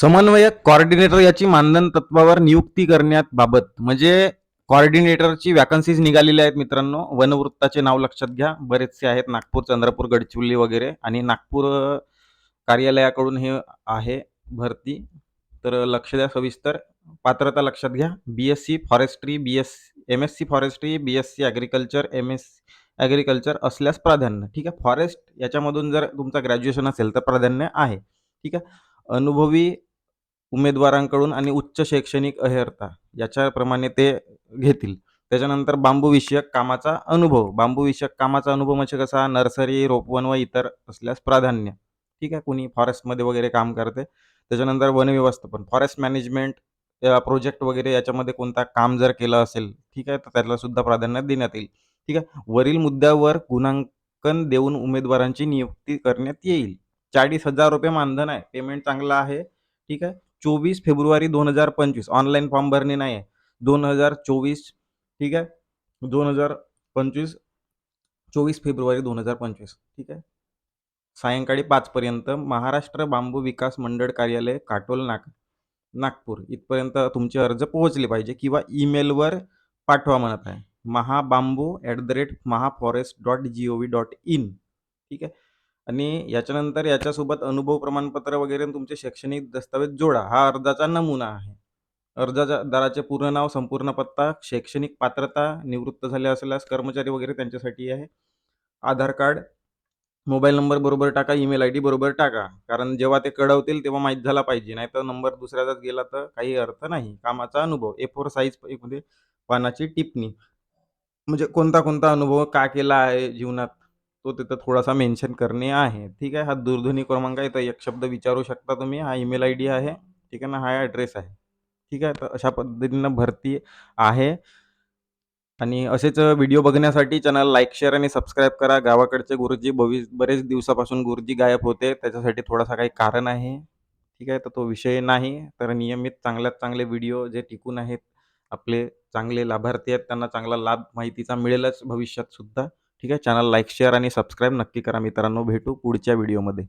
समन्वयक कॉर्डिनेटर याची मानधन तत्वावर नियुक्ती करण्यात बाबत म्हणजे कॉर्डिनेटरची वॅकन्सीज निघालेल्या आहेत मित्रांनो. वनवृत्ताचे नाव लक्षात घ्या. बरेचसे आहेत. नागपूर चंद्रपूर गडचिरोली वगैरे आणि नागपूर कार्यालयाकडून हे आहे भरती. तर लक्ष द्या सविस्तर. पात्रता लक्षात घ्या. B S C forestry B S M S C forestry B S C agriculture M S agriculture असल्यास प्राधान्य. ठीक आहे? फॉरेस्ट याच्यामधून जर तुमचा ग्रॅज्युएशन असेल तर प्राधान्य आहे. ठीक आहे? अनुभवी उमेदवारांकडून आणि उच्च शैक्षणिक अहेरता याच्याप्रमाणे ते घेतील. त्याच्यानंतर बांबूविषयक कामाचा अनुभव. बांबूविषयक कामाचा अनुभव म्हणजे कसा? नर्सरी रोपवन व इतर असल्यास प्राधान्य. ठीक आहे? कुणी फॉरेस्टमध्ये वगैरे काम करते. त्याच्यानंतर वन व्यवस्थापन. फॉरेस्ट मॅनेजमेंट प्रोजेक्ट वगैरे याच्यामध्ये कोणता काम जर केलं असेल ठीक आहे? तर त्याला सुद्धा प्राधान्य देण्यात येईल. ठीक आहे? वरील मुद्द्यावर गुणांकन देऊन उमेदवारांची नियुक्ती करण्यात येईल. चाळीस हजार रुपये मानधन आहे. पेमेंट चांगलं आहे. ठीक आहे? चोवीस फेब्रुवारी दोन हजार पंचवीस. ऑनलाईन फॉर्म भरणे नाही आहे दोन हजार चोवीस ठीक आहे? दोन हजार पंचवीस चोवीस फेब्रुवारी दोन हजार पंचवीस ठीक आहे? सायंकाळी पाचपर्यंत महाराष्ट्र बांबू विकास मंडळ कार्यालय काटोल नाग नागपूर इथपर्यंत तुमचे अर्ज पोहोचले पाहिजे किंवा ईमेलवर पाठवा म्हणत आहे. Mahabamboo at the rate Mahaforest dot G O V dot in ठीक आहे? आणि याच्यानंतर याच्यासोबत अनुभव प्रमाणपत्र वगैरे आणि तुमचे शैक्षणिक दस्तावेज जोडा. हा अर्जाचा नमुना आहे. अर्जाच्या दाराचे पूर्ण नाव संपूर्ण पत्ता शैक्षणिक पात्रता निवृत्त झाले असल्यास कर्मचारी वगैरे त्यांच्यासाठी आहे. आधार कार्ड मोबाईल नंबर बरोबर टाका ईमेल आय डी बरोबर टाका. कारण जेव्हा ते कळवतील तेव्हा माहीत झाला पाहिजे. नाही तर नंबर दुसऱ्याचाच गेला तर काही अर्थ नाही. कामाचा अनुभव. ए फोर साईजमध्ये पानाची टिपणी. म्हणजे कोणता कोणता अनुभव का केला आहे जीवनात? तो तिथं थोडासा मेन्शन करणे आहे. ठीक आहे? हा दूरध्वनी क्रमांक आहे. तर एक शब्द विचारू शकता तुम्ही. हा ईमेल आय डी आहे. ठीक आहे ना? हा ॲड्रेस आहे. ठीक आहे? तर अशा पद्धतीनं भरती आहे. आणि असेच व्हिडिओ बघण्यासाठी चॅनल लाईक शेअर आणि सबस्क्राईब करा. गावाकडचे गुरुजी भवि बरेच दिवसापासून गुरुजी गायब होते. त्याच्यासाठी थोडासा काही कारण आहे. ठीक आहे? तर तो विषय नाही. तर नियमित चांगल्यात चांगले व्हिडिओ जे टिकून आहेत आपले चांगले लाभार्थी आहेत त्यांना चांगला लाभ माहितीचा मिळेलच भविष्यात सुद्धा. ठीक आहे. चॅनल लाईक शेअर आणि सबस्क्राईब नक्की करा मित्रांनो. भेटू पुढच्या व्हिडिओमध्ये